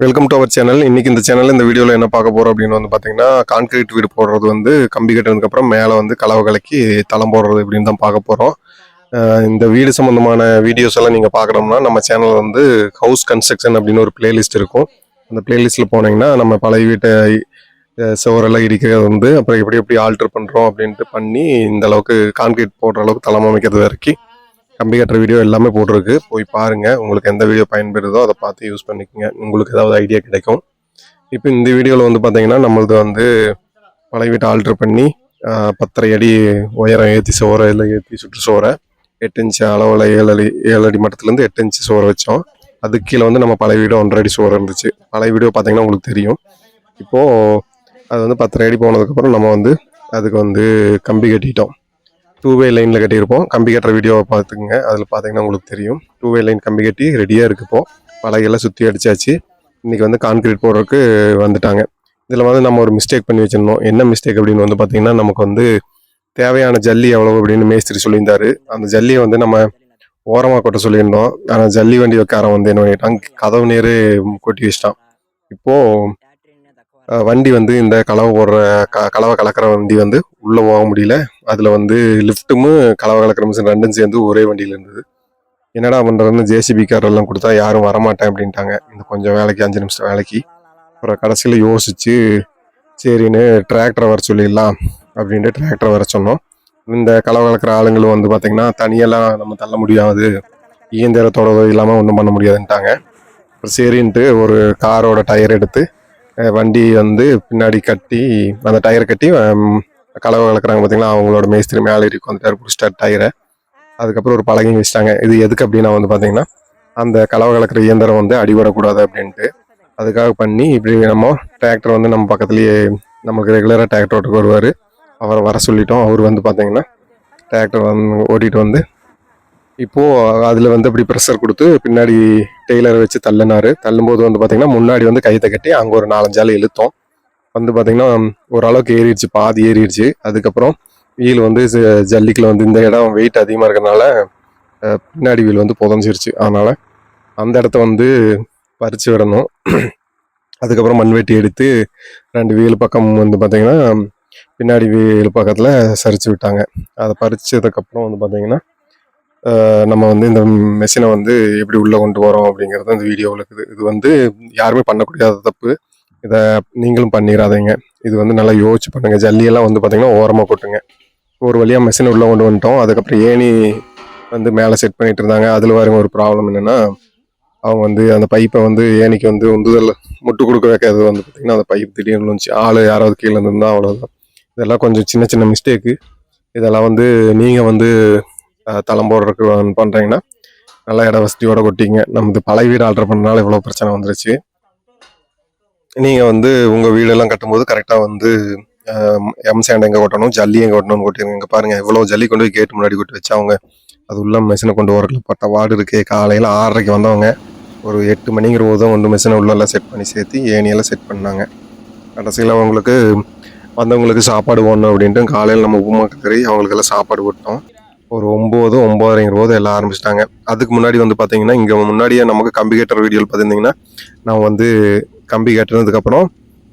Welcome to our channel இன்னைக்கு இந்த channel இந்த வீடியோவில் என்ன பார்க்க போறோம் அப்படின்னு வந்து பார்த்தீங்கன்னா கான்கிரீட் வீடு போடுறது வந்து கம்பி கட்டினதுக்கப்புறம் மேலே வந்து கலவை கலக்கி தளம் போடுறது இப்படின்னு தான் பார்க்க போகிறோம் இந்த வீடு சம்பந்தமான வீடியோஸ் எல்லாம் நீங்கள் பார்க்கணும்னா நம்ம சேனல் வந்து ஹவுஸ் கன்ஸ்ட்ரக்ஷன் அப்படின்னு ஒரு பிளேலிஸ்ட் இருக்கும். அந்த பிளேலிஸ்ட்டில் போனீங்கன்னா நம்ம பழைய வீட்டை சுவரெல்லாம் இடிக்கிறது வந்து அப்புறம் எப்படி எப்படி ஆல்டர் பண்ணுறோம் அப்படின்ட்டு பண்ணி இந்த அளவுக்கு கான்கிரீட் போடுற அளவுக்கு தளம் அமைக்கிறது வரைக்கும் கம்பி கட்டுற வீடியோ எல்லாமே போட்டிருக்கு. போய் பாருங்கள் உங்களுக்கு எந்த வீடியோ பயன்படுதோ அதை பார்த்து யூஸ் பண்ணிக்கோங்க. உங்களுக்கு ஏதாவது ஐடியா கிடைக்கும். இப்போ இந்த வீடியோவில் வந்து பார்த்தீங்கன்னா நம்மளது வந்து பழைய வீட்டை ஆல்டர் பண்ணி பத்தரை அடி உயரம் ஏற்றி சோறை இல்லை ஏற்றி சுற்று சோறை எட்டு இன்ச்சு அளவில் ஏழு அடி ஏழு அடி மட்டத்துலேருந்து எட்டு இன்ச்சு சோறை வச்சோம். அதுக்கு கீழே வந்து நம்ம பழைய வீடு ஒன்றரை அடி சோறு இருந்துச்சு. பழைய வீடியோ பார்த்தீங்கன்னா உங்களுக்கு தெரியும். இப்போது அது வந்து பத்தரை அடி போனதுக்கப்புறம் நம்ம வந்து அதுக்கு வந்து கம்பி கட்டிட்டோம். டூ வே லைனில் கட்டியிருப்போம். கம்பி கட்டுற வீடியோவை பார்த்துக்குங்க. அதில் பார்த்தீங்கன்னா உங்களுக்கு தெரியும். டூ வே லைன் கம்பி கட்டி ரெடியாக இருக்குப்போம் இப்போ. பலகையெல்லாம் சுற்றி அடித்தாச்சு இன்றைக்கி வந்து கான்கிரீட் போடுறதுக்கு வந்துட்டாங்க. இதில் வந்து நம்ம ஒரு மிஸ்டேக் பண்ணி வச்சிருந்தோம். என்ன மிஸ்டேக் அப்படின்னு வந்து பார்த்தீங்கன்னா நமக்கு வந்து தேவையான ஜல்லி எவ்வளோ அப்படின்னு மேஸ்திரி சொல்லியிருந்தாரு. அந்த ஜல்லியை வந்து நம்ம ஓரமாக கொட்ட சொல்லியிருந்தோம். ஆனால் ஜல்லி வண்டி வைக்காரன் வந்து என்ன பண்ணிட்டான்? கதவு நேரு கொட்டி வச்சிட்டான். இப்போது வண்டி வந்து இந்த கலவை போடுற க கலவை கலக்கிற வண்டி வந்து உள்ளே போக முடியல. அதில் வந்து லிஃப்ட்டும் கலவை கலக்கிற மிஷின் ரெண்டும் சேர்ந்து ஒரே வண்டியில் இருந்தது. என்னடா பண்ணுறதுன்னு ஜேசிபி கார் எல்லாம் கொடுத்தா யாரும் வரமாட்டேன் அப்படின்ட்டாங்க. இந்த கொஞ்சம் வேலைக்கு அஞ்சு நிமிஷம் வேலைக்கு. அப்புறம் கடைசியில் யோசித்து சரின்னு டிராக்டரை வர சொல்லிடலாம் அப்படின்ட்டு டிராக்டரை வர சொன்னோம். இந்த கலவை கலக்கிற ஆளுங்களும் வந்து பார்த்திங்கன்னா தனியெல்லாம் நம்ம தள்ள முடியாது. இயந்திரத்தோட இல்லாமல் ஒன்றும் பண்ண முடியாதுன்ட்டாங்க. அப்புறம் சரின்ட்டு ஒரு காரோட டயர் எடுத்து வண்டி வந்து பின்னாடி கட்டி அந்த டயர் கட்டி கலவை கலக்குறாங்க பார்த்தீங்களா அவங்களோட மேஸ்திரி மேலே ஏறி உட்காந்துட்டாரு டயரை அதுக்கப்புறம் ஒரு பலகையும் வச்சுட்டாங்க. இது எதுக்கு அப்படின்னா வந்து பார்த்தீங்கன்னா அந்த கலவை கலக்கிற இயந்திரம் வந்து அடிபடக்கூடாது அப்படின்ட்டு. அதுக்காக பண்ணி இப்படி நம்ம டிராக்டர் வந்து நம்ம பக்கத்துலேயே நமக்கு ரெகுலராக டிராக்டர் ஓட்டுக்கு வருவார். அவரை வர சொல்லிட்டோம். அவர் வந்து பார்த்தீங்கன்னா டிராக்டர் வந்து ஓட்டிகிட்டு வந்து இப்போது அதில் வந்து அப்படி ப்ரெஷர் கொடுத்து பின்னாடி டெய்லரை வச்சு தள்ளினாரு. தள்ளும்போது வந்து பார்த்திங்கன்னா முன்னாடி வந்து கையத்தை கட்டி அங்கே ஒரு நாலஞ்சால இழுத்தோம். வந்து பார்த்திங்கன்னா ஓரளவுக்கு ஏறிடுச்சு பாதி ஏறிடுச்சு. அதுக்கப்புறம் வீல் வந்து ஜல்லிக்கில் வந்து இந்த இடம் வெயிட் அதிகமாக இருக்கறனால பின்னாடி வீல் வந்து புதஞ்சிருச்சு. அதனால் அந்த இடத்த வந்து பறித்து விடணும். அதுக்கப்புறம் மண்வெட்டி எடுத்து ரெண்டு வீல் பக்கம் வந்து பார்த்திங்கன்னா பின்னாடி வீல் பக்கத்தில் சரித்து விட்டாங்க. அதை பறிச்சதுக்கப்புறம் வந்து பார்த்திங்கன்னா நம்ம வந்து இந்த மெஷினை வந்து எப்படி உள்ளே கொண்டு வரோம் அப்படிங்கிறது இந்த வீடியோவில் இருக்குது. இது வந்து யாருமே பண்ணக்கூடாத தப்பு. இதை நீங்களும் பண்ணிடாதீங்க இது வந்து நல்லா யோசிச்சு பண்ணுங்க. ஜல்லியெல்லாம் வந்து பார்த்தீங்கன்னா ஓரமாக போட்டுங்க ஒரு வழியாக மெஷின் உள்ளே கொண்டு வந்துட்டோம். அதுக்கப்புறம் ஏணி வந்து மேலே செட் பண்ணிட்டு இருந்தாங்க. அதில் பாருங்க ஒரு ப்ராப்ளம் என்னென்னா அவங்க வந்து அந்த பைப்பை வந்து ஏணிக்கு வந்து உந்துதல் முட்டு கொடுக்க வைக்காதது வந்து பார்த்தீங்கன்னா அந்த பைப் திடீர்னு வந்துச்சு ஆள் யாராவது கீழே இருந்திருந்தா அவ்வளோதான் இதெல்லாம் கொஞ்சம் சின்ன சின்ன மிஸ்டேக்கு இதெல்லாம் வந்து நீங்கள் வந்து தளம் போடுறதுக்கு பண்ணுறீங்கன்னா நல்லா இட வசதியோட கொட்டிங்க. நமது பழைய வீடு ஆல்டர் பண்ணனால இவ்வளோ பிரச்சனை வந்துருச்சு. நீங்கள் வந்து உங்கள் வீடெல்லாம் கட்டும்போது கரெக்டாக வந்து எம் சேண்ட் எங்கே கொட்டணும் ஜல்லி எங்கே கொட்டணும்னு கொட்டிருங்க. இங்கே பாருங்கள் இவ்வளோ ஜல்லி கொண்டு போய் கேட்டு முன்னாடி கொட்டி வச்சு அவங்க அது உள்ள மிஷினை கொண்டு வரல பட்ட வார்டு இருக்குது காலையில் ஆறரைக்கு வந்தவங்க ஒரு எட்டு மணிங்கிற போது வந்து மிஷினை உள்ளெல்லாம் செட் பண்ணி சேர்த்து ஏணியெல்லாம் செட் பண்ணாங்க. கடைசியில் அவங்களுக்கு வந்தவங்களுக்கு சாப்பாடு போடணும் அப்படின்ட்டு காலையில் நம்ம உப்புமாக்கு கறி அவங்களுக்கெல்லாம் சாப்பாடு போட்டோம் ஒரு ஒம்பது ஒம்பதரைங்கிற போது எல்லாம் ஆரம்பிச்சிட்டாங்க. அதுக்கு முன்னாடி வந்து பார்த்தீங்கன்னா இங்கே முன்னாடியே நமக்கு கம்பி கேட்டுற வீடியோவில் பார்த்துருந்தீங்கன்னா நான் வந்து கம்பி கட்டினதுக்கப்புறம்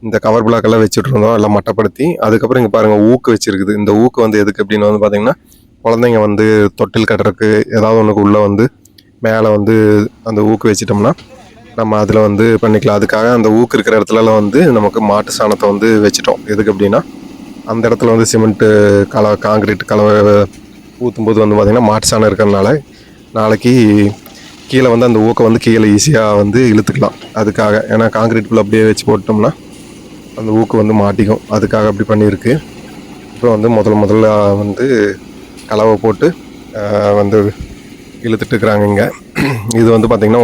இந்த கவர் பிளாக்கெல்லாம் வச்சுட்ருந்தோம் வச்சுட்டு இருந்தோம் எல்லாம் மட்டப்படுத்தி. அதுக்கப்புறம் இங்கே பாருங்கள் ஊக்கு வச்சிருக்குது. இந்த ஊக்கு வந்து எதுக்கு அப்படின்னு வந்து பார்த்தீங்கன்னா குழந்தைங்க வந்து தொட்டில் கட்டுறதுக்கு ஏதாவது ஒன்றுக்கு உள்ளே வந்து மேலே வந்து அந்த ஊக்கு வச்சிட்டோம்னா நம்ம அதில் வந்து பண்ணிக்கலாம். அதுக்காக அந்த ஊக்கு இருக்கிற இடத்துலலாம் வந்து நமக்கு மாட்டு சாணத்தை வந்து வச்சிட்டோம். எதுக்கு அப்படின்னா அந்த இடத்துல வந்து சிமெண்ட்டு கலவை காங்கிரீட் கலவை ஊற்றும்போது வந்து பார்த்திங்கன்னா மாட்டு சாணம் இருக்கிறதுனால நாளைக்கு கீழே வந்து அந்த ஊக்கை வந்து கீழே ஈஸியாக வந்து இழுத்துக்கலாம். அதுக்காக ஏன்னா காங்கிரீட்குள்ள அப்படியே வச்சு போட்டோம்னா அந்த ஊக்கு வந்து மாட்டிக்கும். அதுக்காக அப்படி பண்ணியிருக்கு. அப்புறம் வந்து முதல்ல முதல்ல வந்து கலவை போட்டு வந்து இழுத்துட்டு இருக்கிறாங்க இங்கே. இது வந்து பார்த்திங்கன்னா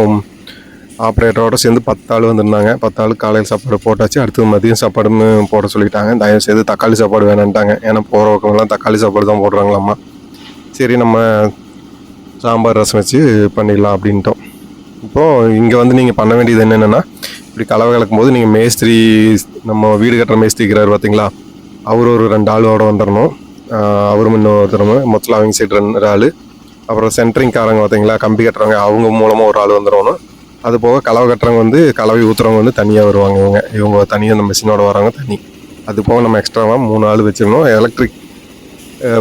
ஆப்ரேட்டரோட சேர்ந்து பத்து ஆள் வந்திருந்தாங்க. பத்து ஆள் காலையில் சாப்பாடு போட்டாச்சு. அடுத்து மதியம் சாப்பாடும் போட சொல்லிட்டாங்க. தயவு செய்து தக்காளி சாப்பாடு வேணான்ட்டாங்க. ஏன்னா போகிறவங்கலாம் தக்காளி சாப்பாடு தான் போடுறாங்களாம்மா. சரி நம்ம சாம்பார் ரசம் வச்சு பண்ணிடலாம் அப்படின்ட்டோம். இப்போது இங்கே வந்து நீங்கள் பண்ண வேண்டியது என்னென்னா இப்படி கலவை கலக்கும் போது நீங்கள் மேஸ்திரி நம்ம வீடு கட்டுற மேஸ்திரிக்கிறார் பார்த்தீங்களா அவர் ஒரு ரெண்டு ஆளோட வந்துடணும் அவர் அவரும் இன்னொருத்தரும் மொத்தத்தில் அவங்க சைடு ரெண்டு ஆள். அப்புறம் சென்ட்ரிங் காரங்க பார்த்தீங்களா கம்பி கட்டுறவங்க அவங்க மூலமாக ஒரு ஆள் வந்துடணும் அது போக கலவை கட்டுறவங்க வந்து கலவை ஊற்றுறவங்க வந்து தனியாக வருவாங்க இவங்க. இவங்க தனியாக அந்த மிஷினோட வராங்க தனி. அது போக நம்ம எக்ஸ்ட்ராவாக மூணு ஆள் வச்சிடணும். எலக்ட்ரிக்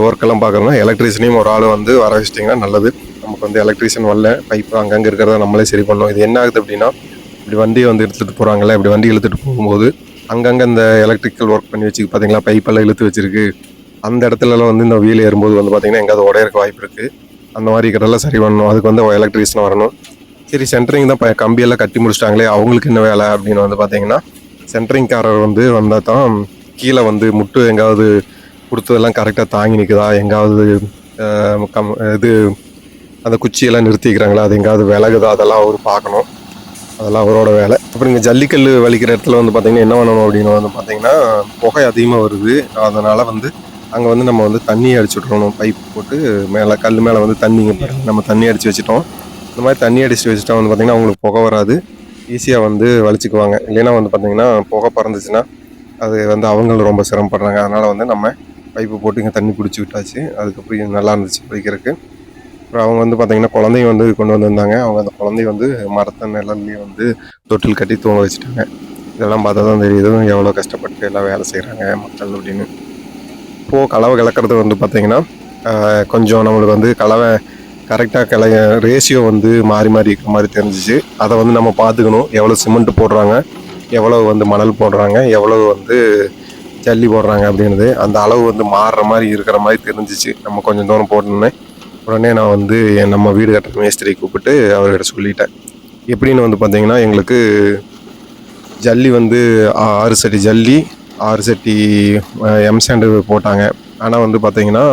ஒர்க்கெல்லாம் பார்க்குறோம்னா எலக்ட்ரீஷனையும் ஒரு ஆள் வந்து வர வச்சிட்டிங்கன்னா நல்லது. நமக்கு வந்து எலக்ட்ரீஷியன் வரல பைப் அங்கங்கே இருக்கிறத நம்மளே சரி பண்ணோம் இது என்ன ஆகுது அப்படின்னா இப்படி வண்டியை வந்து எடுத்துகிட்டு போகிறாங்களே இப்படி வண்டி இழுத்துட்டு போகும்போது அங்கங்கே இந்த எலக்ட்ரிக்கல் ஒர்க் பண்ணி வச்சு பார்த்தீங்களா பைப்பெல்லாம் இழுத்து வச்சிருக்கு. அந்த இடத்துலலாம் வந்து இந்த வீல் ஏறும்போது வந்து பார்த்திங்கன்னா எங்கேயாவது உடையிறக்க வாய்ப்பு இருக்குது அந்த மாதிரி இருக்கிறதெல்லாம் சரி பண்ணணும். அதுக்கு வந்து எலக்ட்ரீஷியன் வரணும். சரி சென்ட்ரிங் தான் இப்போ கம்பியெல்லாம் கட்டி முடிச்சிட்டாங்களே அவங்களுக்கு என்ன வேலை அப்படின்னு வந்து பார்த்தீங்கன்னா சென்டரிங்காரர் வந்து வந்தால் தான் கீழே வந்து முட்டு எங்காவது கொடுத்ததெல்லாம் கரெக்டாக தாங்கி நிற்குதா எங்காவது கம் இது அந்த குச்சியெல்லாம் நிறுத்திக்கிறாங்களா? அது எங்காவது விலகுதா? அதெல்லாம் அவர் பார்க்கணும். அதெல்லாம் அவரோட வேலை. அப்புறம் இங்கே ஜல்லிக்கல் வலிக்கிற இடத்துல வந்து பார்த்திங்கன்னா என்ன பண்ணணும் அப்படின்னு வந்து பார்த்திங்கன்னா புகை அதிகமாக வருது. அதனால் வந்து அங்கே வந்து நம்ம வந்து தண்ணி அடிச்சு விட்றணும் பைப் போட்டு மேலே கல் மேலே வந்து தண்ணி நம்ம தண்ணி அடித்து வச்சுட்டோம். இந்த மாதிரி தண்ணி அடிச்சு வச்சுட்டா வந்து பார்த்திங்கன்னா அவங்களுக்கு புகை வராது. ஈஸியாக வந்து வலிச்சுக்குவாங்க. இல்லைன்னா வந்து பார்த்திங்கன்னா புகை பறந்துச்சுன்னா அது வந்து அவங்களும் ரொம்ப சிரமப்படுறாங்க. அதனால் வந்து நம்ம பைப்பு போட்டு இங்கே தண்ணி பிடிச்சி விட்டாச்சு. அதுக்கப்புறம் நல்லா இருந்துச்சு பிடிக்கிறதுக்கு. அப்புறம் அவங்க வந்து பார்த்தீங்கன்னா குழந்தைங்க வந்து கொண்டு வந்திருந்தாங்க. அவங்க அந்த குழந்தைய வந்து மரத்த நிழல்லையே வந்து தொட்டில் கட்டி தூங்க வச்சுட்டாங்க. இதெல்லாம் பார்த்தா தான் தெரியுது. எவ்வளோ கஷ்டப்பட்டு எல்லாம் வேலை செய்கிறாங்க மக்கள் அப்படின்னு. இப்போது கலவை கலக்கிறது வந்து பார்த்திங்கன்னா கொஞ்சம் நம்மளுக்கு வந்து கலவை கரெக்டாக கல ரேஷியோ வந்து மாறி மாறி இருக்கிற மாதிரி தெரிஞ்சிச்சு. அதை வந்து நம்ம பார்த்துக்கணும். எவ்வளோ சிமெண்ட் போடுறாங்க எவ்வளோ வந்து மணல் போடுறாங்க எவ்வளோ வந்து ஜல்லி போடுறாங்க அப்படின்றது அந்த அளவு வந்து மாறுற மாதிரி இருக்கிற மாதிரி தெரிஞ்சிச்சு. நம்ம கொஞ்சம் தூரம் போட்டோன்னே உடனே நான் வந்து என் நம்ம வீடு கட்டுற மேஸ்திரி கூப்பிட்டு அவர்கிட்ட சொல்லிட்டேன். எப்படின்னு வந்து பார்த்தீங்கன்னா எங்களுக்கு ஜல்லி வந்து ஆறு சட்டி ஜல்லி ஆறு சட்டி எம் சாண்டு போட்டாங்க. ஆனால் வந்து பார்த்தீங்கன்னா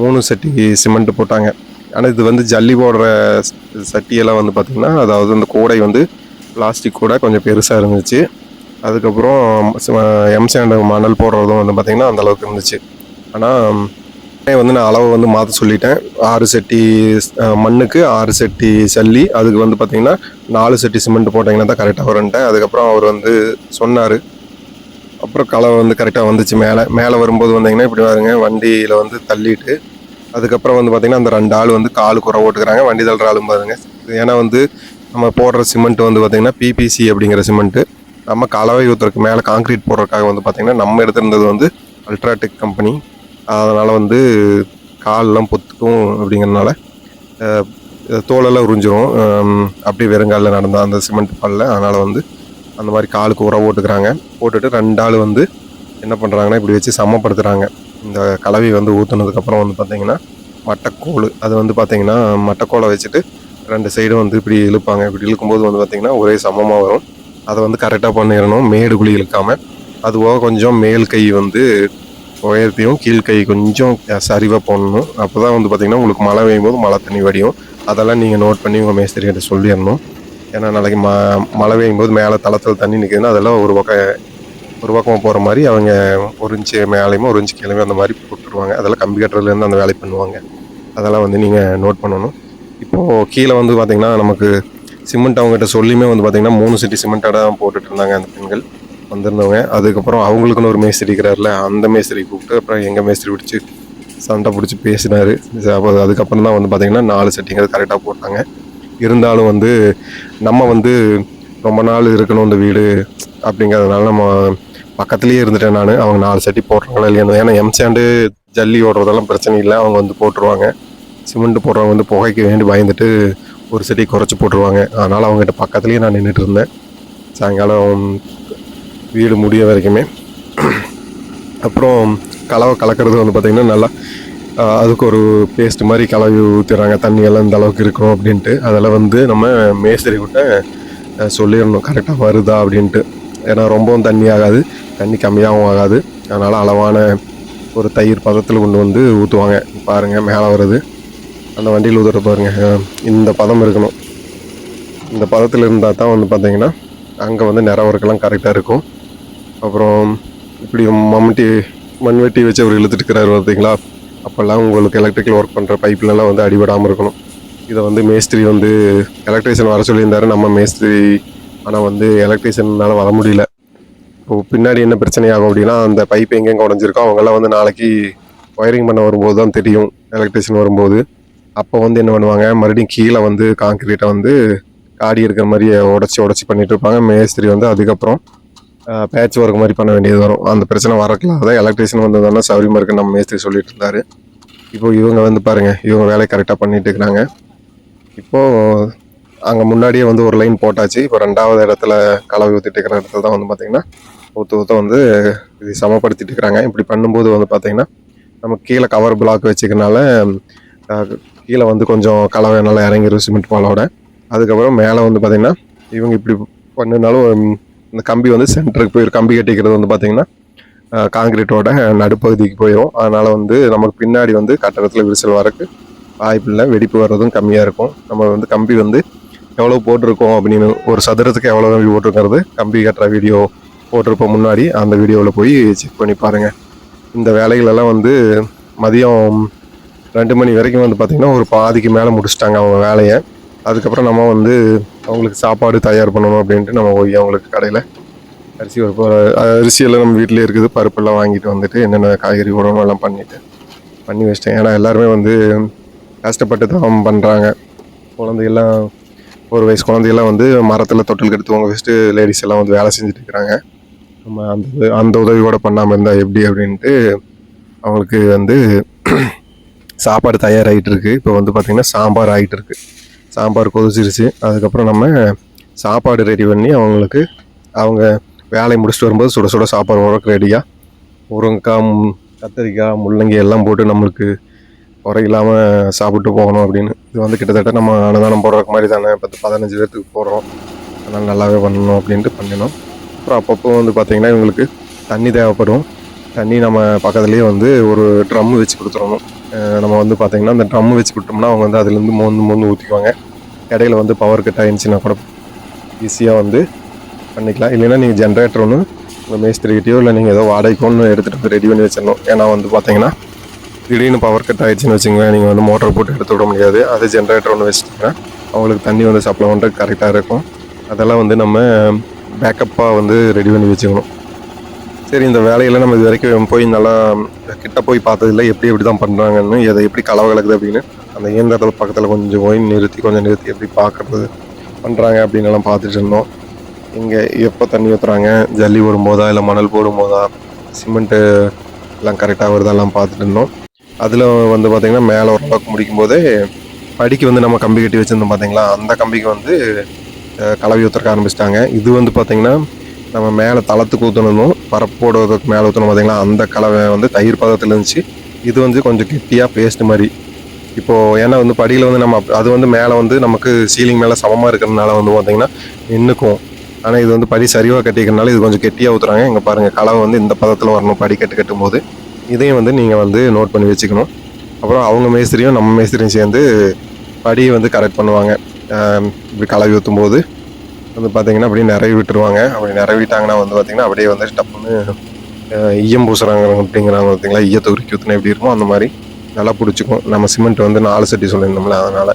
மூணு சட்டி சிமெண்ட் போட்டாங்க. ஆனால் இது வந்து ஜல்லி போடுற சட்டியெல்லாம் வந்து பார்த்திங்கன்னா அதாவது அந்த கூடை வந்து பிளாஸ்டிக் கூட கொஞ்சம் பெருசாக இருந்துச்சு. அதுக்கப்புறம் எம்சாண்டு மணல் போடுறதும் வந்து பார்த்திங்கன்னா அந்தளவுக்கு இருந்துச்சு. ஆனால் வந்து நான் அளவை வந்து மாற்ற சொல்லிட்டேன். ஆறு செட்டி மண்ணுக்கு ஆறு செட்டி சல்லி அதுக்கு வந்து பார்த்திங்கன்னா நாலு செட்டி சிமெண்ட் போட்டிங்கன்னா தான் கரெக்டாக வரும்ன்ட்டேன். அதுக்கப்புறம் அவர் வந்து சொன்னார். அப்புறம் கலவை வந்து கரெக்டாக வந்துச்சு மேலே. மேலே வரும்போது வந்தீங்கன்னா இப்படி பாருங்க வண்டியில் வந்து தள்ளிட்டு அதுக்கப்புறம் வந்து பார்த்திங்கன்னா அந்த ரெண்டு ஆள் வந்து காலு குறை ஓட்டுக்கிறாங்க. வண்டி தள்ளுற ஆளும் பாருங்க. ஏன்னா வந்து நம்ம போடுற சிமெண்ட் வந்து பார்த்திங்கன்னா பிபிசி அப்படிங்கிற சிமெண்ட்டு. நம்ம கலவை ஊற்றுறதுக்கு மேலே காங்க்ரீட் போடுறதுக்காக வந்து பார்த்திங்கன்னா நம்ம எடுத்திருந்தது வந்து அல்ட்ராடெக் கம்பெனி அதனால் வந்து காலெலாம் பொத்துக்கும் அப்படிங்கிறனால தோலெல்லாம் உறிஞ்சிரும். அப்படியே வெறுங்காலில் நடந்தால் அந்த சிமெண்ட் பாலில். அதனால் வந்து அந்த மாதிரி காலுக்கு உரம் போட்டுக்கிறாங்க. போட்டுட்டு ரெண்டு ஆள் வந்து என்ன பண்ணுறாங்கன்னா இப்படி வச்சு சமப்படுத்துகிறாங்க இந்த கலவை வந்து ஊற்றுனதுக்கப்புறம் வந்து பார்த்தீங்கன்னா மட்டைக்கோல். அது வந்து பார்த்தீங்கன்னா மட்டைக்கோலை வச்சுட்டு ரெண்டு சைடும் வந்து இப்படி இழுப்பாங்க. இப்படி இழுக்கும்போது வந்து பார்த்திங்கன்னா ஒரே சமமாக வரும். அதை வந்து கரெக்டாக பண்ணிடணும். மேடு குழி இழுக்காமல் அது போக கொஞ்சம் மேல் கை வந்து உயர்த்தியும் கீழ் கை கொஞ்சம் சரிவாக போடணும். அப்போ தான் வந்து பார்த்திங்கன்னா உங்களுக்கு மழை பெய்யும் போது மழை தண்ணி வடியும். அதெல்லாம் நீங்கள் நோட் பண்ணி உங்கள் மேஸ்திரிகிட்ட சொல்லிடணும். ஏன்னா நாளைக்கு ம மழை பெய்யும் போது மேலே தளத்தில் தண்ணி நிற்குதுன்னா அதெல்லாம் ஒரு பக்கம் ஒரு பக்கமாக போகிற மாதிரி அவங்க ஒரு இன்ச்சு மேலேயுமே ஒரு இன்ச்சு கீழே அந்த மாதிரி போட்டுருவாங்க. அதெல்லாம் கம்பி கட்டுறதுலேருந்து அந்த வேலை பண்ணுவாங்க. அதெல்லாம் வந்து நீங்கள் நோட் பண்ணணும். இப்போது கீழே வந்து பார்த்திங்கன்னா நமக்கு சிமெண்ட் அவங்ககிட்ட சொல்லியுமே வந்து பார்த்திங்கன்னா மூணு சிட்டி சிமெண்ட்டாக தான் போட்டுட்டு இருந்தாங்க அந்த பெண்கள் வந்திருந்தவங்க. அதுக்கப்புறம் அவங்களுக்குன்னு ஒரு மேஸ்திரி இருக்கிறாருல அந்த மேஸ்திரி கூப்பிட்டு அப்புறம் எங்கள் மேஸ்திரி பிடிச்சி சண்டை பிடிச்சி பேசினார். அப்போ அதுக்கப்புறம் தான் வந்து பார்த்திங்கன்னா நாலு செட்டிங்கிறது கரெக்டாக போட்டாங்க. இருந்தாலும் வந்து நம்ம வந்து ரொம்ப நாள் இருக்கணும் இந்த வீடு அப்படிங்கிறதுனால நம்ம பக்கத்துலேயே இருந்துட்டேன் நான். அவங்க நாலு சட்டி போடுறாங்களா இல்லையா ஏன்னா எம்சாண்டு ஜல்லி ஓடுறதெல்லாம் பிரச்சனை இல்லை. அவங்க வந்து போட்டுருவாங்க. சிமெண்ட் போடுறவங்க வந்து புகைக்கு வேண்டி பயந்துட்டு ஒரு செடி குறைச்சி போட்டுருவாங்க. அதனால் அவங்ககிட்ட பக்கத்துலேயே நான் நின்றுட்டு இருந்தேன். சாயங்காலம் வீடு முடிய வரைக்குமே. அப்புறம் கலவை கலக்கிறது வந்து பார்த்திங்கன்னா நல்லா அதுக்கு ஒரு பேஸ்ட் மாதிரி கலவி ஊற்றுறாங்க தண்ணியெல்லாம் இந்த அளவுக்கு இருக்கும் அப்படின்ட்டு. அதில் வந்து நம்ம மேஸ்திரி கிட்ட சொல்லிடணும். கரெக்டாக வருதா? அப்படின்ட்டு. ஏன்னா ரொம்பவும் தண்ணி ஆகாது. தண்ணி கம்மியாகவும் ஆகாது. அதனால் அளவான ஒரு தயிர் பதத்தில் கொண்டு வந்து ஊற்றுவாங்க பாருங்கள் மேலே வருது. அந்த வண்டியில் ஊதுற பாருங்க. இந்த பதம் இருக்கணும். இந்த பதத்தில் இருந்தால் தான் வந்து பார்த்தீங்கன்னா அங்கே வந்து நிறவருக்கெல்லாம் கரெக்டாக இருக்கும். அப்புறம் இப்படி மம்முட்டி மண்வெட்டி வச்சு அவர் இழுத்துட்டு இருக்கிறாரு பார்த்தீங்களா அப்போல்லாம் உங்களுக்கு எலக்ட்ரிக்கல் ஒர்க் பண்ணுற பைப்லலாம் வந்து அடிபடாமல் இருக்கணும். இதை வந்து மேஸ்திரி வந்து எலக்ட்ரிஷியன் வர சொல்லியிருந்தாரு. நம்ம மேஸ்திரி ஆனால் வந்து எலக்ட்ரிஷியனால் வர முடியல. இப்போ பின்னாடி என்ன பிரச்சனை ஆகும் அப்படின்னா அந்த பைப் எங்கெங்கே உடஞ்சிருக்கோ அவங்கெல்லாம் வந்து நாளைக்கு ஒயரிங் பண்ண வரும்போது தான் தெரியும். எலக்ட்ரிஷியன் வரும்போது. அப்போ வந்து என்ன பண்ணுவாங்க? மறுபடியும் கீழே வந்து காங்கிரீட்டை வந்து காடி இருக்கிற மாதிரி உடச்சி உடச்சி பண்ணிட்டு இருப்பாங்க. மேஸ்திரி வந்து அதுக்கப்புறம் பேட்ச் ஒர்க் மாதிரி பண்ண வேண்டியது வரும். அந்த பிரச்சனை வரக்கலாம் அதான் எலக்ட்ரிஷியன் வந்ததுன்னா சௌரியமாக இருக்குன்னு நம்ம மேஸ்திரி சொல்லிட்டு இருந்தாரு. இப்போ இவங்க வந்து பாருங்க இவங்க வேலையை கரெக்டாக பண்ணிட்டு இருக்கிறாங்க. இப்போ அங்கே முன்னாடியே வந்து ஒரு லைன் போட்டாச்சு. இப்போ ரெண்டாவது இடத்துல கலவை ஊற்றிட்டு இருக்கிற இடத்துல தான் வந்து பார்த்தீங்கன்னா ஊற்ற ஊற்ற வந்து இது சமப்படுத்திட்டு இருக்கிறாங்க. இப்படி பண்ணும்போது வந்து பார்த்தீங்கன்னா நம்ம கீழே கவர் பிளாக் வச்சுக்கனால கீழே வந்து கொஞ்சம் கலவை நல்லா இறங்கிடும் சிமெண்ட் பாலோட. அதுக்கப்புறம் மேலே வந்து பார்த்திங்கன்னா இவங்க இப்படி பண்ணினாலும் இந்த கம்பி வந்து சென்டருக்கு போயிடும் கம்பி கட்டிக்கிறது வந்து பார்த்திங்கன்னா காங்கிரீட்டோட நடுப்பகுதிக்கு போயிடும் அதனால் வந்து நமக்கு பின்னாடி வந்து கட்டடத்தில் விரிசல் வரக்கு வாய்ப்பில்லை வெடிப்பு வர்றதும் கம்மியாக இருக்கும். நம்ம வந்து கம்பி வந்து எவ்வளோ போட்டிருக்கோம் அப்படின்னு ஒரு சதுரத்துக்கு எவ்வளோ கம்பி போட்டிருக்கிறது கம்பி கட்டுற வீடியோ போட்டிருப்போம் முன்னாடி. அந்த வீடியோவில் போய் செக் பண்ணி பாருங்கள் இந்த வேலைகளெல்லாம் வந்து மதியம் ரெண்டு மணி வரைக்கும் வந்து பார்த்திங்கன்னா ஒரு பாதிக்கு மேலே முடிச்சிட்டாங்க அவங்க வேலையை. அதுக்கப்புறம் நம்ம வந்து அவங்களுக்கு சாப்பாடு தயார் பண்ணணும் அப்படின்ட்டு நம்ம போய் அவங்களுக்கு கடையில் அரிசி ஒரு அரிசியெல்லாம் நம்ம வீட்டிலே இருக்குது. பருப்பெல்லாம் வாங்கிட்டு வந்துட்டு என்னென்ன காய்கறி உடம்பு எல்லாம் பண்ணிவிட்டு பண்ணி வச்சிட்டேன். ஏன்னா எல்லாருமே வந்து கஷ்டப்பட்டு தான் பண்ணுறாங்க குழந்தையெல்லாம் ஒரு வயசு குழந்தையெல்லாம் வந்து மரத்தில் தொட்டில் கெடுத்து உங்கள் வச்சுட்டு லேடிஸ் எல்லாம் வந்து வேலை செஞ்சுட்டு இருக்கிறாங்க. நம்ம அந்த அந்த உதவி கூட பண்ணாமல் இருந்தால் எப்படி அப்படின்ட்டு அவங்களுக்கு வந்து சாப்பாடு தயாராகிட்டு இருக்கு இப்போ வந்து பார்த்திங்கன்னா சாம்பார் ஆகிட்டு இருக்கு சாம்பார் கொதிச்சிருச்சு. அதுக்கப்புறம் நம்ம சாப்பாடு ரெடி பண்ணி அவங்களுக்கு அவங்க வேலையை முடிச்சுட்டு வரும்போது சுட சுட சாப்பாடு உரக்கு ரெடியாக முருங்கைக்காய் கத்திரிக்காய் முள்ளங்கி எல்லாம் போட்டு நம்மளுக்கு குறை இல்லாமல் சாப்பிட்டு போகணும் அப்படின்னு. இது வந்து கிட்டத்தட்ட நம்ம அன்னதானம் போடுறதுக்கு மாதிரி தானே. பத்து பதினஞ்சு பேர்த்துக்கு போடுறோம். அதனால் நல்லாவே பண்ணணும் அப்படின்ட்டு பண்ணினோம். அப்புறம் அப்பப்போ வந்து பார்த்திங்கன்னா இவங்களுக்கு தண்ணி தேவைப்படும். தண்ணி நம்ம பக்கத்துலேயே வந்து ஒரு ட்ரம் வச்சு கொடுத்துடணும். நம்ம வந்து பார்த்திங்கன்னா அந்த ட்ரம் வச்சு கொடுத்தோம்னா அவங்க வந்து அதுலேருந்து மோந்து மோந்து ஊற்றிக்குவாங்க இடையில வந்து பவர் கட் ஆயிடுச்சுன்னா கூட ஈஸியாக வந்து பண்ணிக்கலாம். இல்லைன்னா நீங்கள் ஜென்ரேட்டர் ஒன்று உங்கள் மேஸ்திரிக்கிட்டயோ இல்லை நீங்கள் ஏதோ வாடகைக்கு ஒன்று எடுத்துகிட்டு வந்து ரெடி பண்ணி வச்சிடணும். ஏன்னா வந்து பார்த்தீங்கன்னா திடீர்னு பவர் கட் ஆயிடுச்சுன்னு வச்சுங்களேன் நீங்கள் வந்து மோட்டர் போட்டு எடுத்து விட முடியாது. அது ஜென்ரேட்டர் ஒன்று வச்சுட்டிங்கன்னா அவங்களுக்கு தண்ணி வந்து சப்ளை பண்ணுறது கரெக்டாக இருக்கும். அதெல்லாம் வந்து நம்ம பேக்கப்பாக வந்து ரெடி பண்ணி வச்சுக்கணும். சரி இந்த வேலையெல்லாம் நம்ம இது வரைக்கும் போய் நல்லா கிட்ட போய் பார்த்ததில்ல. எப்படி எப்படி தான் பண்ணுறாங்கன்னு எதை எப்படி கலவை கலக்குது அப்படின்னு அந்த இயந்திரத்தில் பக்கத்தில் கொஞ்சம் போய் நிறுத்தி கொஞ்சம் நிறுத்தி எப்படி பார்க்குறது பண்ணுறாங்க அப்படின்னு எல்லாம் பார்த்துட்டு இருந்தோம். இங்கே எப்போ தண்ணி ஊற்றுறாங்க ஜல்லி போடும்போதா இல்லை மணல் போடும்போதா சிமெண்ட்டு எல்லாம் கரெக்டாக வருதெல்லாம் பார்த்துட்டு இருந்தோம். அதில் வந்து பார்த்திங்கன்னா மேலே ஓரளவுக்கு முடிக்கும் போதே படிக்கு வந்து நம்ம கம்பி கட்டி வச்சுருந்தோம் பார்த்தீங்களா அந்த கம்பிக்கு வந்து கலவி கலவை ஊற்றுறக்க ஆரம்பிச்சிட்டாங்க. இது வந்து பார்த்திங்கன்னா நம்ம மேலே தளத்துக்கு ஊற்றணும் பரப்பு போடுறதுக்கு மேலே ஊற்றணும் பார்த்தீங்களா அந்த கலவை வந்து தயிர் பதத்தில் இருந்துச்சு. இது வந்து கொஞ்சம் கெட்டியாக பேஸ்ட் மாதிரி. இப்போது ஏன்னா வந்து படியில் வந்து நம்ம அது வந்து மேலே வந்து நமக்கு சீலிங் மேலே சமமாக இருக்கிறதுனால வந்து பார்த்திங்கன்னா நின்றுக்கும் ஆனால் இது வந்து படி சரிவாக கட்டிக்கிறனால இது கொஞ்சம் கெட்டியாக ஊற்றுறாங்க இங்கே பாருங்கள் கலவை வந்து இந்த பதத்தில் வரணும் படி கட்டு கட்டும் போது இதையும் வந்து நீங்கள் வந்து நோட் பண்ணி வச்சுக்கணும். அப்புறம் அவங்க மேஸ்திரியும் நம்ம மேஸ்திரியும் சேர்ந்து படியை வந்து கரெக்ட் பண்ணுவாங்க. இப்படி கலவி ஊற்றும் போது வந்து பார்த்தீங்கன்னா அப்படியே நிறைய விட்டுருவாங்க அப்படி நிறவிட்டாங்கன்னா வந்து பார்த்தீங்கன்னா அப்படியே வந்து டப்புன்னு ஈயம் பூசுறாங்க அப்படிங்கிறாங்க பார்த்தீங்களா ஈயத்தை உருக்கி ஊற்றினா எப்படி இருக்கும் அந்த மாதிரி நல்லா பிடிச்சிக்கும். நம்ம சிமெண்ட் வந்து நாலு சட்டி சொல்லியிருந்தோம்ல அதனால்.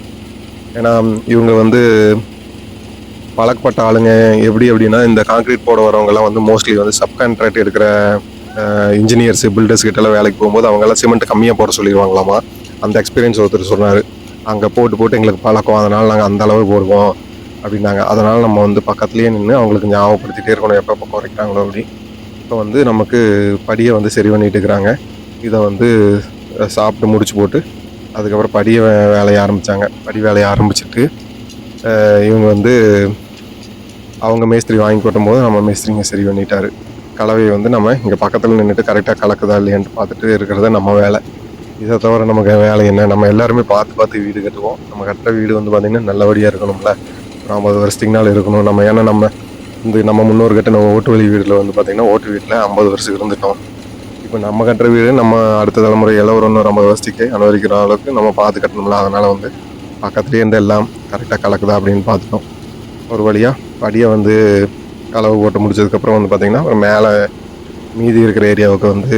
ஏன்னா இவங்க வந்து பழக்கப்பட்ட ஆளுங்க. எப்படி அப்படின்னா இந்த கான்க்ரீட் போட வரவங்கலாம் வந்து மோஸ்ட்லி வந்து சப் கான்ட்ராக்ட் எடுக்கிற இன்ஜினியர்ஸ் பில்டர்ஸ் கிட்டலாம் வேலைக்கு போகும்போது அவங்கெல்லாம் சிமெண்ட் கம்மியாக போட சொல்லிடுவாங்களாமா? அந்த எக்ஸ்பீரியன்ஸ் ஒருத்தர் சொன்னார். அங்கே போட்டு போட்டு எங்களுக்கு பழக்கம். அதனால் நாங்கள் அந்த அளவு போடுவோம். அப்படின்னாங்க. அதனால் நம்ம வந்து பக்கத்துலேயே நின்று அவங்களுக்கு ஞாபகப்படுத்திட்டே இருக்கணும் எப்போ எப்போ குறைக்கிறாங்களோ அப்படி. இப்போ வந்து நமக்கு படியை வந்து சரி பண்ணிட்டு இருக்கிறாங்க. இதை வந்து சாப்பிட்டு முடிச்சு போட்டு அதுக்கப்புறம் படியை வேலையை ஆரம்பித்தாங்க படி வேலையை ஆரம்பிச்சிட்டு இவங்க வந்து அவங்க மேஸ்திரி வாங்கி கொட்டும் போது நம்ம மேஸ்திரிங்க சரி பண்ணிட்டாரு. கலவையை வந்து நம்ம இங்கே பக்கத்தில் நின்றுட்டு கரெக்டாக கலக்குதா இல்லையான்ட்டு பார்த்துட்டு இருக்கிறத நம்ம வேலை. இதை தவிர நமக்கு வேலை என்ன? நம்ம எல்லாருமே பார்த்து பார்த்து வீடு கட்டுவோம். நம்ம கட்டுற வீடு வந்து பார்த்திங்கன்னா நல்லபடியாக இருக்கணும்ல. ஐம்பது வருஷத்துக்கு நாள் இருக்கணும் நம்ம ஏன்னா நம்ம இந்த நம்ம முன்னோர்கிட்ட நம்ம ஓட்டு வழி வீட்டில் வந்து பார்த்திங்கன்னா ஓட்டு வீட்டில் ஐம்பது வருஷத்துக்கு இருந்துட்டோம். இப்போ நம்ம கட்டுற வீடு நம்ம அடுத்த தலைமுறை ஒரு இன்னொரு ஐம்பது வருஷத்துக்கு அனுபவிக்கிற அளவுக்கு நம்ம பார்த்து கட்டணும்ல. அதனால் வந்து பக்கத்துலேயே இருந்து எல்லாம் கரெக்டாக கலக்குதா அப்படின்னு பார்த்துட்டோம் ஒரு வழியாக படியை வந்து கலவை போட்டு முடிச்சதுக்கப்புறம் வந்து பார்த்திங்கன்னா அப்புறம் மேலே மீதி இருக்கிற ஏரியாவுக்கு வந்து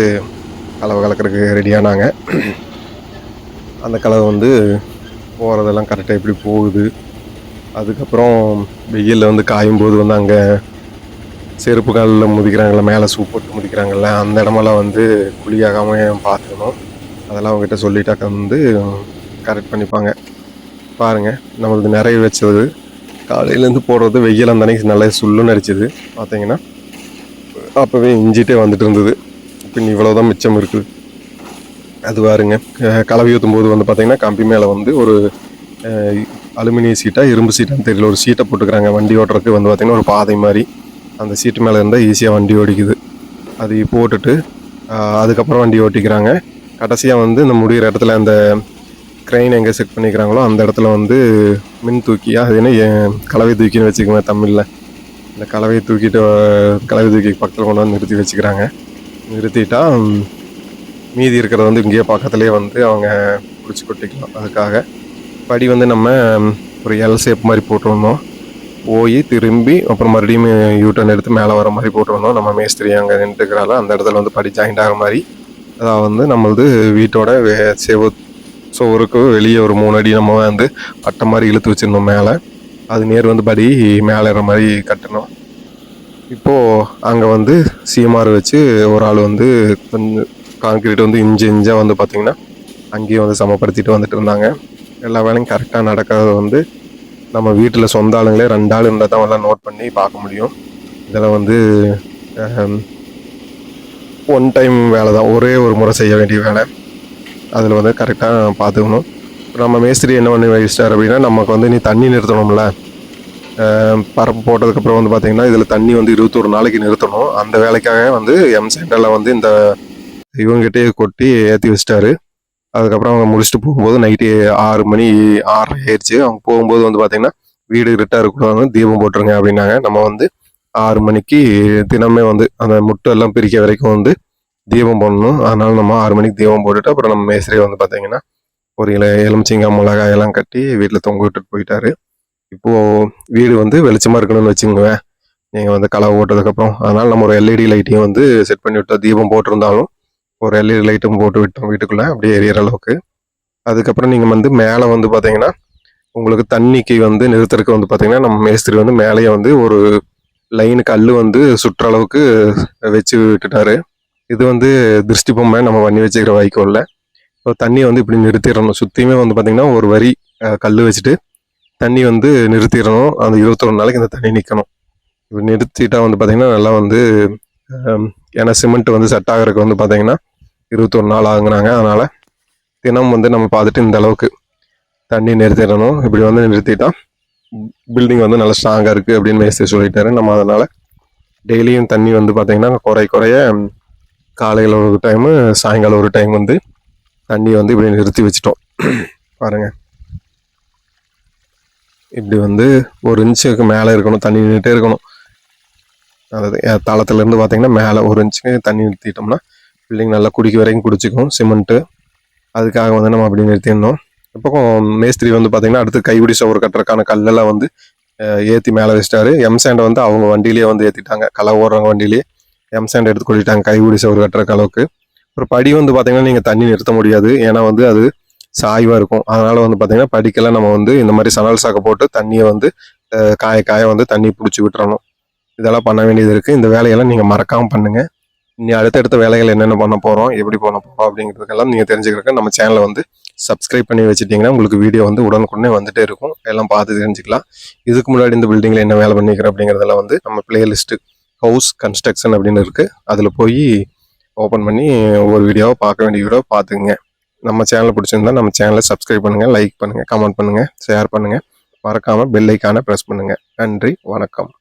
கலவை கலக்கிறதுக்கு ரெடியானாங்க அந்த கலவை வந்து போகிறதெல்லாம் கரெக்டாக எப்படி போகுது அதுக்கப்புறம் வெயிலில் வந்து காயும் போது வந்து அங்கே செருப்பு காலில் முதிக்கிறாங்கல்ல மேலே சூப் போட்டு முதிக்கிறாங்கல்ல அந்த இடமெல்லாம் வந்து குழியாகாமல் பார்த்துக்கணும். அதெல்லாம் அவங்ககிட்ட சொல்லிட்டாக்க வந்து கரெக்ட் பண்ணிப்பாங்க. பாருங்கள் நம்மளது நிறைய வச்சது. காலையிலேருந்து போடுறது வெயில் அந்த அன்னைக்கு நல்லா சுள்ளுன்னு அடிச்சது. பார்த்தீங்கன்னா அப்போவே இஞ்சிட்டே வந்துட்டு இருந்தது. இப்போ இவ்வளோ தான் மிச்சம் இருக்குது அது பாருங்க கலவி கலவை ஊற்றும் போது வந்து பார்த்திங்கன்னா கம்பி மேலே வந்து ஒரு அலுமினிய சீட்டாக இரும்பு சீட்டான்னு தெரியல. ஒரு சீட்டை போட்டுக்கிறாங்க. வண்டி ஓட்டுறதுக்கு வந்து பார்த்தீங்கன்னா ஒரு பாதை மாதிரி. அந்த சீட்டு மேலே இருந்தால் ஈஸியாக வண்டி ஓடிக்குது. அது போட்டுட்டு அதுக்கப்புறம் வண்டி ஓட்டிக்கிறாங்க. கடைசியாக வந்து இந்த முடிகிற இடத்துல அந்த க்ரெயின் எங்கே செட் பண்ணிக்கிறாங்களோ அந்த இடத்துல வந்து மின் தூக்கியா அது என்ன ஏன் கலவை தூக்கின்னு வச்சுக்கோங்க தமிழில். இந்த கலவையை தூக்கிட்டு கலவை தூக்கி பக்கத்தில் கொண்டு வந்து நிறுத்தி வச்சுக்கிறாங்க. நிறுத்திட்டா மீதி இருக்கிறத வந்து இங்கேயே பக்கத்துலேயே வந்து அவங்க பிடிச்சி கொட்டிக்கலாம். அதுக்காக படி வந்து நம்ம ஒரு எல் ஷேப் மாதிரி போட்டுருந்தோம். போய் திரும்பி அப்புறம் மறுபடியும் யூட்டன் எடுத்து மேலே வர மாதிரி போட்டுருந்தோம். நம்ம மேஸ்திரி அங்கே நின்றுக்கிறால அந்த இடத்துல வந்து படி ஜாயிண்ட் ஆகிற மாதிரி. அதாவது வந்து நம்மளது வீட்டோட வே- செவு சுவருக்கு வெளியே ஒரு மூணு அடி நம்ம வந்து பட்டை மாதிரி இழுத்து வச்சிருந்தோம் மேலே. அது நேர் வந்து படி மேலே மாதிரி கட்டணும் இப்போது அங்கே வந்து சிஎம்ஆர் வச்சு ஒரு ஆள் வந்து கொஞ்சம் கான்கிரீட் வந்து இன்ச்சு இன்ச்சாக வந்து பார்த்திங்கன்னா அங்கேயும் வந்து சமப்படுத்திட்டு வந்துட்டு இருந்தாங்க. எல்லா வேலையும் கரெக்டாக நடக்கிறது வந்து நம்ம வீட்டில் சொந்த ஆளுங்களே ரெண்டு ஆள் இருந்தால் தான் எல்லாம் நோட் பண்ணி பார்க்க முடியும். இதெல்லாம் வந்து ஒன் டைம் வேலை தான் ஒரே ஒரு முறை செய்ய வேண்டிய வேலை. அதில் வந்து கரெக்டாக பார்த்துக்கணும். நம்ம மேஸ்திரி என்ன பண்ணி வச்சிட்டார் அப்படின்னா நமக்கு வந்து நீ தண்ணி நிறுத்தணும்ல. பரப்பு போட்டதுக்கப்புறம் வந்து பார்த்திங்கன்னா இதில் தண்ணி வந்து இருபத்தொரு நாளைக்கு நிறுத்தணும். அந்த வேலைக்காக வந்து எம் சென்டரில் வந்து இந்த இவங்ககிட்டயே கொட்டி ஏற்றி வச்சிட்டாரு. அதுக்கப்புறம் அவங்க முடிச்சுட்டு போகும்போது நைட்டு ஆறு மணி ஆறரை ஆயிடுச்சு. அவங்க போகும்போது வந்து பார்த்தீங்கன்னா வீடு இருட்டாக இருக்கணும் தீபம் போட்டுருங்க அப்படின்னாங்க. நம்ம வந்து ஆறு மணிக்கு தினமே வந்து அந்த முட்டை எல்லாம் பிரிக்க வரைக்கும் வந்து தீபம் போடணும். அதனால நம்ம ஆறு மணிக்கு தீபம் போட்டுட்டு அப்புறம் நம்ம மேஸ்திரி வந்து பார்த்தீங்கன்னா ஒரு இல எலுமிச்சிங்காய் மிளகாய் எல்லாம் கட்டி வீட்டில் தொங்க விட்டுட்டு போயிட்டாரு. இப்போது வீடு வந்து வெளிச்சமாக இருக்கணும்னு வச்சுக்கோங்க நீங்கள் வந்து களை ஓட்டதுக்கப்புறம் அதனால் நம்ம ஒரு எல்இடி லைட்டையும் வந்து செட் பண்ணி விட்டோம் தீபம் போட்டிருந்தாலும் ஒரு எல்இடி லைட்டும் போட்டு விட்டோம் வீட்டுக்குள்ளே அப்படியே எரியற அளவுக்கு. அதுக்கப்புறம் நீங்கள் வந்து மேலே வந்து பார்த்தீங்கன்னா உங்களுக்கு தண்ணிக்கு வந்து நிறுத்தறதுக்கு வந்து பார்த்தீங்கன்னா நம்ம மேஸ்திரி வந்து மேலேயே வந்து ஒரு லைனு கல் வந்து சுற்ற அளவுக்கு வச்சு விட்டுட்டாரு. இது வந்து திருஷ்டி பொம்மை நம்ம பண்ணி வச்சுக்கிற வைக்கோல்ல இப்போ தண்ணியை வந்து இப்படி நிறுத்திடணும். சுற்றியுமே வந்து பார்த்திங்கன்னா ஒரு வரி கல் வச்சுட்டு தண்ணி வந்து நிறுத்திடணும். அந்த இருபத்தொரு நாளைக்கு இந்த தண்ணி நிற்கணும் இப்படி நிறுத்திட்டா வந்து பார்த்தீங்கன்னா நல்லா வந்து ஏன்னா சிமெண்ட் வந்து செட் ஆகிறதுக்கு வந்து பார்த்தீங்கன்னா இருபத்தொரு நாள் ஆகுங்கிறாங்க அதனால் தினம் வந்து நம்ம பார்த்துட்டு இந்த அளவுக்கு தண்ணி நிறுத்திடணும். இப்படி வந்து நிறுத்திட்டா பில்டிங் வந்து நல்லா ஸ்ட்ராங்காக இருக்குது அப்படின்னு மேஸ்திரி சொல்லிட்டாரு. நம்ம அதனால் டெய்லியும் தண்ணி வந்து பார்த்திங்கன்னா குறை குறைய காலையில் ஒரு டைமு சாயங்காலம் ஒரு டைம் வந்து தண்ணி வந்து இப்படி நிறுத்தி வச்சிட்டோம். பாருங்க. இப்படி வந்து ஒரு இன்ச்சுக்கு மேலே இருக்கணும். தண்ணி நின்றுட்டே இருக்கணும். அதாவது தளத்துலேருந்து பார்த்தீங்கன்னா மேலே ஒரு இன்ச்சுக்கு தண்ணி நிறுத்திட்டோம்னா பில்டிங் நல்லா குடிக்க வரைக்கும் குடிச்சிக்கும் சிமெண்ட்டு அதுக்காக வந்து நம்ம அப்படி நிறுத்திடணும் இப்போ மேஸ்திரி வந்து பார்த்தீங்கன்னா அடுத்து கைபிடி சோறு கட்டுறதுக்கான கல்லெல்லாம் வந்து ஏற்றி மேலே வச்சிட்டாரு. எம் சாண்டை வந்து அவங்க வண்டியிலேயே வந்து ஏற்றிட்டாங்க களை ஓடுறவங்க வண்டியிலேயே எம் சாண்ட் எடுத்து கொட்டிட்டாங்க கைபிடி சோறு கட்டுறக்கு அளவுக்கு. ஒரு படி வந்து பார்த்தீங்கன்னா நீங்கள் தண்ணி நிறுத்த முடியாது. ஏன்னா வந்து அது சாய்வாக இருக்கும். அதனால் வந்து பார்த்தீங்கன்னா படிக்கெல்லாம் நம்ம வந்து இந்த மாதிரி சணல் சாக்கை போட்டு தண்ணியை வந்து காய காய வந்து தண்ணி பிடிச்சி விட்டுறணும். இதெல்லாம் பண்ண வேண்டியது இருக்குது இந்த வேலையெல்லாம் நீங்கள் மறக்காமல் பண்ணுங்கள் நீ அடுத்தடுத்த வேலைகள் என்னென்ன பண்ண போகிறோம் எப்படி பண்ண போகிறோம் அப்படிங்கிறதுக்கெல்லாம் நீங்கள் தெரிஞ்சுக்கிறக்க நம்ம சேனலை வந்து சப்ஸ்கிரைப் பண்ணி வச்சுட்டிங்கன்னா உங்களுக்கு வீடியோ வந்து உடனுக்குடனே வந்துட்டே இருக்கும். எல்லாம் பார்த்து தெரிஞ்சுக்கலாம். இதுக்கு முன்னாடி இந்த பில்டிங்கில் என்ன வேலை பண்ணிக்கிறோம் அப்படிங்கிறதெல்லாம் வந்து நம்ம பிளேலிஸ்ட்டு ஹவுஸ் கன்ஸ்ட்ரக்ஷன் அப்படின்னு இருக்குது அதில் போய் ஓப்பன் பண்ணி ஒவ்வொரு வீடியோவை பார்க்க வேண்டிய வீடியோ பார்த்துக்குங்க. நம்ம சேனலை பிடிச்சிருந்தா நம்ம சேனலை சப்ஸ்கிரைப் பண்ணுங்கள் லைக் பண்ணுங்கள் கமெண்ட் பண்ணுங்கள் ஷேர் பண்ணுங்கள் மறக்காமல் பெல் ஐக்கானை ப்ரெஸ் பண்ணுங்கள் நன்றி வணக்கம்.